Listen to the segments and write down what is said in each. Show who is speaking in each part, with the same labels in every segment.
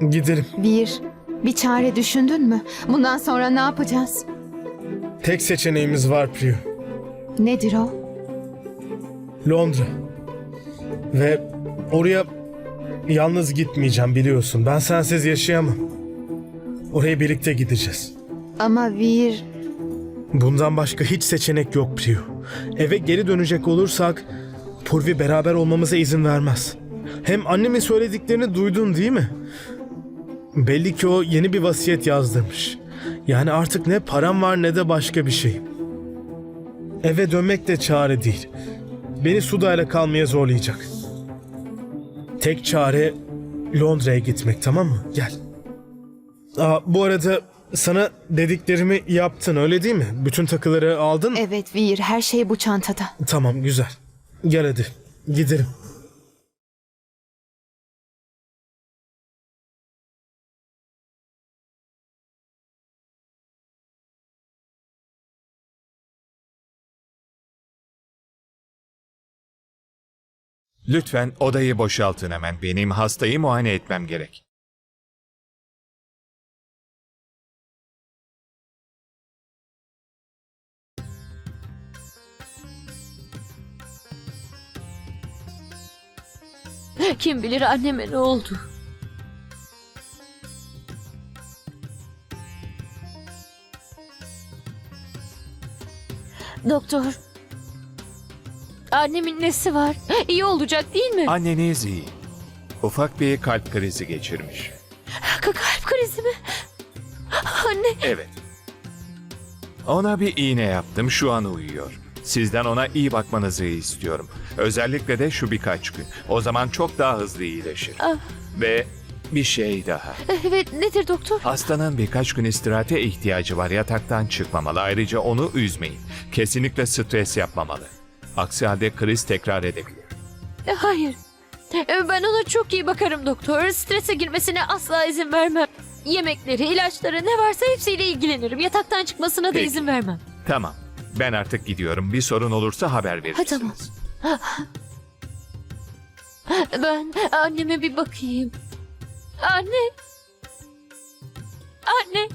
Speaker 1: giderim.
Speaker 2: Bir, bir çare düşündün mü? Bundan sonra ne yapacağız?
Speaker 1: Tek seçeneğimiz var Priyu.
Speaker 2: Nedir o?
Speaker 1: Londra. Ve oraya yalnız gitmeyeceğim biliyorsun. Ben sensiz yaşayamam. Oraya birlikte gideceğiz.
Speaker 2: Ama Vir,
Speaker 1: Bundan başka hiç seçenek yok Priyu. Eve geri dönecek olursak Purvi beraber olmamıza izin vermez. Hem annemin söylediklerini duydun değil mi? Belli ki o yeni bir vasiyet yazdırmış. Yani artık ne param var ne de başka bir şey. Eve dönmek de çare değil. Beni Suda'yla kalmaya zorlayacak. Tek çare Londra'ya gitmek tamam mı? Gel. Aa, bu arada sana dediklerimi yaptın öyle değil mi? Bütün takıları aldın
Speaker 2: evet Vir, her şey bu çantada.
Speaker 1: Tamam güzel. Gel hadi gidelim.
Speaker 3: Lütfen odayı boşaltın hemen. Benim hastayı muayene etmem gerek.
Speaker 4: Kim bilir anneme ne oldu? Doktor. Annemin nesi var? İyi olacak değil mi?
Speaker 3: Anneniz iyi. Ufak bir kalp krizi geçirmiş.
Speaker 4: Ka- kalp krizi mi? Anne.
Speaker 3: Evet. Ona bir iğne yaptım. Şu an uyuyor. Sizden ona iyi bakmanızı istiyorum. Özellikle de şu birkaç gün. O zaman çok daha hızlı iyileşir.
Speaker 4: Ah.
Speaker 3: Ve bir şey daha.
Speaker 4: Evet nedir doktor?
Speaker 3: Hastanın birkaç gün istirahate ihtiyacı var. Yataktan çıkmamalı. Ayrıca onu üzmeyin. Kesinlikle stres yapmamalı. Aksi halde kriz tekrar edebilir.
Speaker 4: E, Hayır. E, Ben ona çok iyi bakarım doktor. Strese girmesine asla izin vermem. Yemekleri, ilaçları ne varsa hepsiyle ilgilenirim. Yataktan çıkmasına da
Speaker 3: Peki.
Speaker 4: izin vermem.
Speaker 3: Tamam. Ben artık gidiyorum. Bir sorun olursa haber verirsiniz.
Speaker 4: tamam. Ben anneme bir bakayım. Anne. Anne.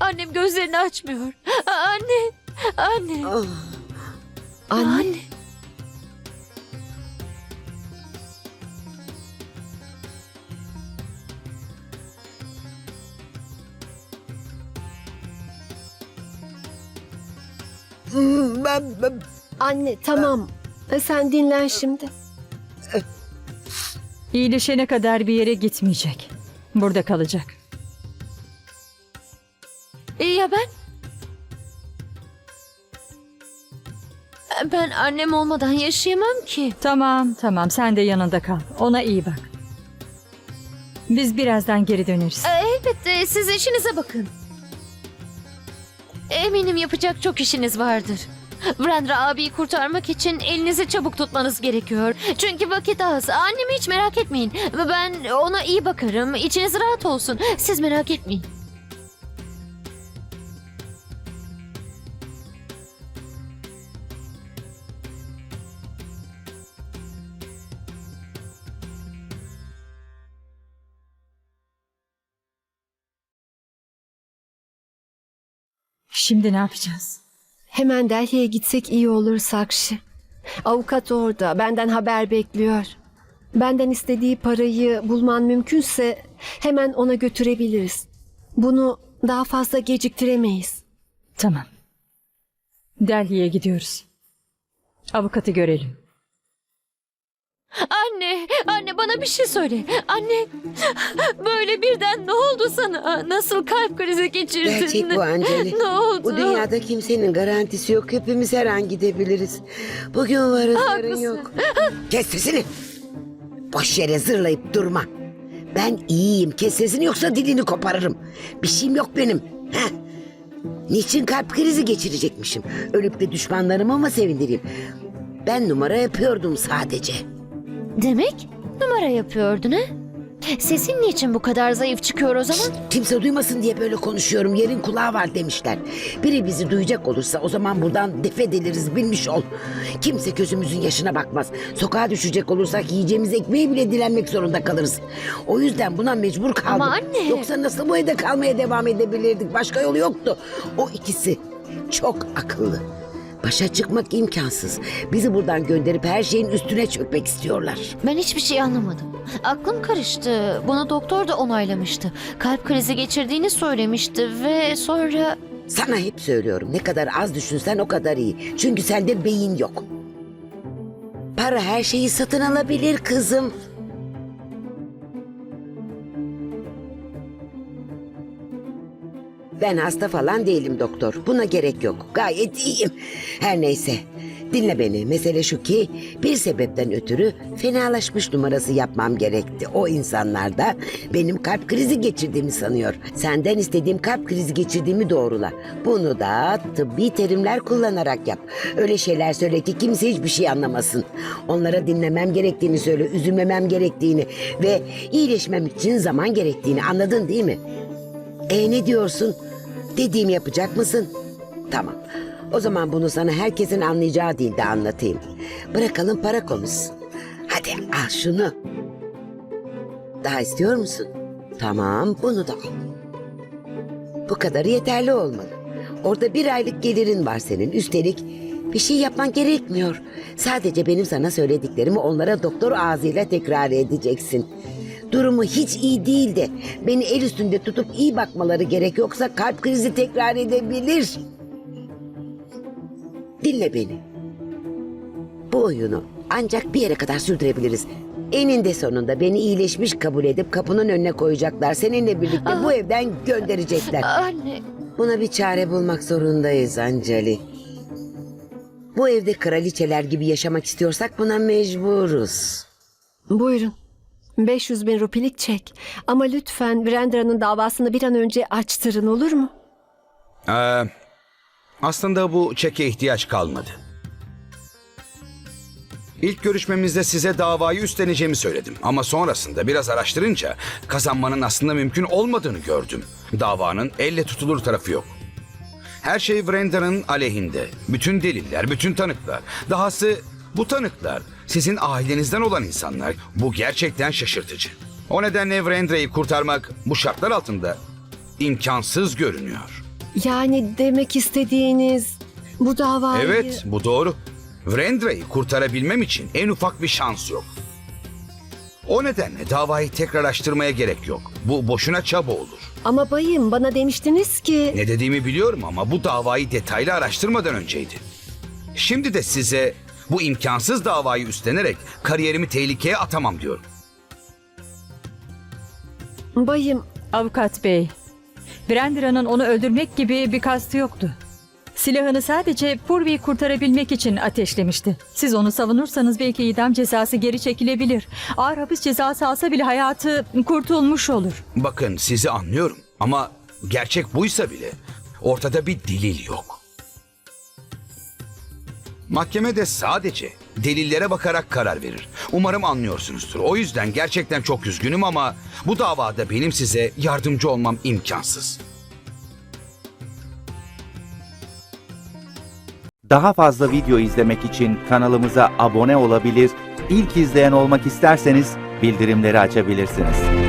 Speaker 4: Annem gözlerini açmıyor. Anne. Anne.
Speaker 5: Ah. Anne,
Speaker 4: Anne.
Speaker 5: ben, ben- anne tamam. Sen dinlen şimdi.
Speaker 6: İyileşene kadar bir yere gitmeyecek. Burada kalacak.
Speaker 4: Ben annem olmadan yaşayamam ki.
Speaker 6: Tamam, tamam. Sen de yanında kal. Ona iyi bak. Biz birazdan geri döneriz.
Speaker 4: Ee, Elbette siz işinize bakın. Eminim yapacak çok işiniz vardır. Brandra abiyi kurtarmak için elinizi çabuk tutmanız gerekiyor. Çünkü vakit az. Annemi hiç merak etmeyin. Ben ona iyi bakarım. İçiniz rahat olsun. Siz merak etmeyin.
Speaker 6: Şimdi ne yapacağız?
Speaker 5: Hemen Delhi'ye gitsek iyi olur Sakşi. Avukat orada. Benden haber bekliyor. Benden istediği parayı bulman mümkünse hemen ona götürebiliriz. Bunu daha fazla geciktiremeyiz.
Speaker 6: Tamam. Delhi'ye gidiyoruz. Avukatı görelim.
Speaker 4: Anne, anne bana bir şey söyle. Anne, böyle birden ne oldu sana? Nasıl kalp krizi geçirdin?
Speaker 7: Gerçek bu Anceli.
Speaker 4: Ne oldu?
Speaker 7: Bu dünyada kimsenin garantisi yok. Hepimiz her an gidebiliriz. Bugün varız yarın
Speaker 4: Haklısın.
Speaker 7: yok. Kes sesini. Boş yere zırlayıp durma. Ben iyiyim. Kes sesini yoksa dilini koparırım. Bir şeyim yok benim. Heh. Niçin kalp krizi geçirecekmişim? Ölüp de düşmanlarımı mı sevindireyim? Ben numara yapıyordum sadece.
Speaker 4: Demek numara yapıyordun ha? Sesin niçin bu kadar zayıf çıkıyor o zaman?
Speaker 7: Kimse duymasın diye böyle konuşuyorum. Yerin kulağı var demişler. Biri bizi duyacak olursa o zaman buradan defediliriz bilmiş ol. Kimse gözümüzün yaşına bakmaz. Sokağa düşecek olursak yiyeceğimiz ekmeği bile dilenmek zorunda kalırız. O yüzden buna mecbur kaldık.
Speaker 4: Ama anne.
Speaker 7: Yoksa nasıl bu evde kalmaya devam edebilirdik? Başka yolu yoktu. O ikisi çok akıllı. Başa çıkmak imkansız. Bizi buradan gönderip her şeyin üstüne çökmek istiyorlar.
Speaker 4: Ben hiçbir şey anlamadım. Aklım karıştı. Bunu doktor da onaylamıştı. Kalp krizi geçirdiğini söylemişti ve sonra...
Speaker 7: Sana hep söylüyorum ne kadar az düşünsen o kadar iyi. Çünkü sende beyin yok. Para her şeyi satın alabilir kızım. Ben hasta falan değilim doktor. Buna gerek yok. Gayet iyiyim. Her neyse. Dinle beni. Mesele şu ki bir sebepten ötürü fenalaşmış numarası yapmam gerekti. O insanlar da benim kalp krizi geçirdiğimi sanıyor. Senden istediğim kalp krizi geçirdiğimi doğrula. Bunu da tıbbi terimler kullanarak yap. Öyle şeyler söyle ki kimse hiçbir şey anlamasın. Onlara dinlemem gerektiğini söyle, üzülmemem gerektiğini ve iyileşmem için zaman gerektiğini anladın değil mi? E ne diyorsun? Dediğimi yapacak mısın? Tamam. O zaman bunu sana herkesin anlayacağı dilde anlatayım. Bırakalım para konuşsun. Hadi al şunu. Daha istiyor musun? Tamam bunu da al. Bu kadarı yeterli olmalı. Orada bir aylık gelirin var senin. Üstelik bir şey yapman gerekmiyor. Sadece benim sana söylediklerimi onlara doktor ağzıyla tekrar edeceksin. Durumu hiç iyi değil de beni el üstünde tutup iyi bakmaları gerek yoksa kalp krizi tekrar edebilir. Dinle beni. Bu oyunu ancak bir yere kadar sürdürebiliriz. Eninde sonunda beni iyileşmiş kabul edip kapının önüne koyacaklar. Seninle birlikte bu evden gönderecekler.
Speaker 4: Anne,
Speaker 7: Buna bir çare bulmak zorundayız Anceli. Bu evde kraliçeler gibi yaşamak istiyorsak buna mecburuz.
Speaker 5: Buyurun. 500 bin rupilik çek. Ama lütfen Brendra'nın davasını bir an önce açtırın olur mu?
Speaker 8: Ee, aslında bu çeke ihtiyaç kalmadı. İlk görüşmemizde size davayı üstleneceğimi söyledim. Ama sonrasında biraz araştırınca kazanmanın aslında mümkün olmadığını gördüm. Davanın elle tutulur tarafı yok. Her şey Vrenda'nın aleyhinde. Bütün deliller, bütün tanıklar. Dahası bu tanıklar sizin ailenizden olan insanlar. Bu gerçekten şaşırtıcı. O nedenle Vrendra'yı kurtarmak bu şartlar altında imkansız görünüyor.
Speaker 5: Yani demek istediğiniz bu davayı...
Speaker 8: Evet, bu doğru. Vrendra'yı kurtarabilmem için en ufak bir şans yok. O nedenle davayı tekrar açtırmaya gerek yok. Bu boşuna çaba olur.
Speaker 5: Ama bayım bana demiştiniz ki...
Speaker 8: Ne dediğimi biliyorum ama bu davayı detaylı araştırmadan önceydi. Şimdi de size bu imkansız davayı üstlenerek kariyerimi tehlikeye atamam diyorum.
Speaker 5: Bayım
Speaker 6: Avukat bey, Brendra'nın onu öldürmek gibi bir kastı yoktu. Silahını sadece Purvi'yi kurtarabilmek için ateşlemişti. Siz onu savunursanız belki idam cezası geri çekilebilir. Ağır hapis cezası alsa bile hayatı kurtulmuş olur.
Speaker 8: Bakın sizi anlıyorum ama gerçek buysa bile ortada bir delil yok. Mahkeme de sadece delillere bakarak karar verir. Umarım anlıyorsunuzdur. O yüzden gerçekten çok üzgünüm ama bu davada benim size yardımcı olmam imkansız.
Speaker 9: Daha fazla video izlemek için kanalımıza abone olabilir, ilk izleyen olmak isterseniz bildirimleri açabilirsiniz.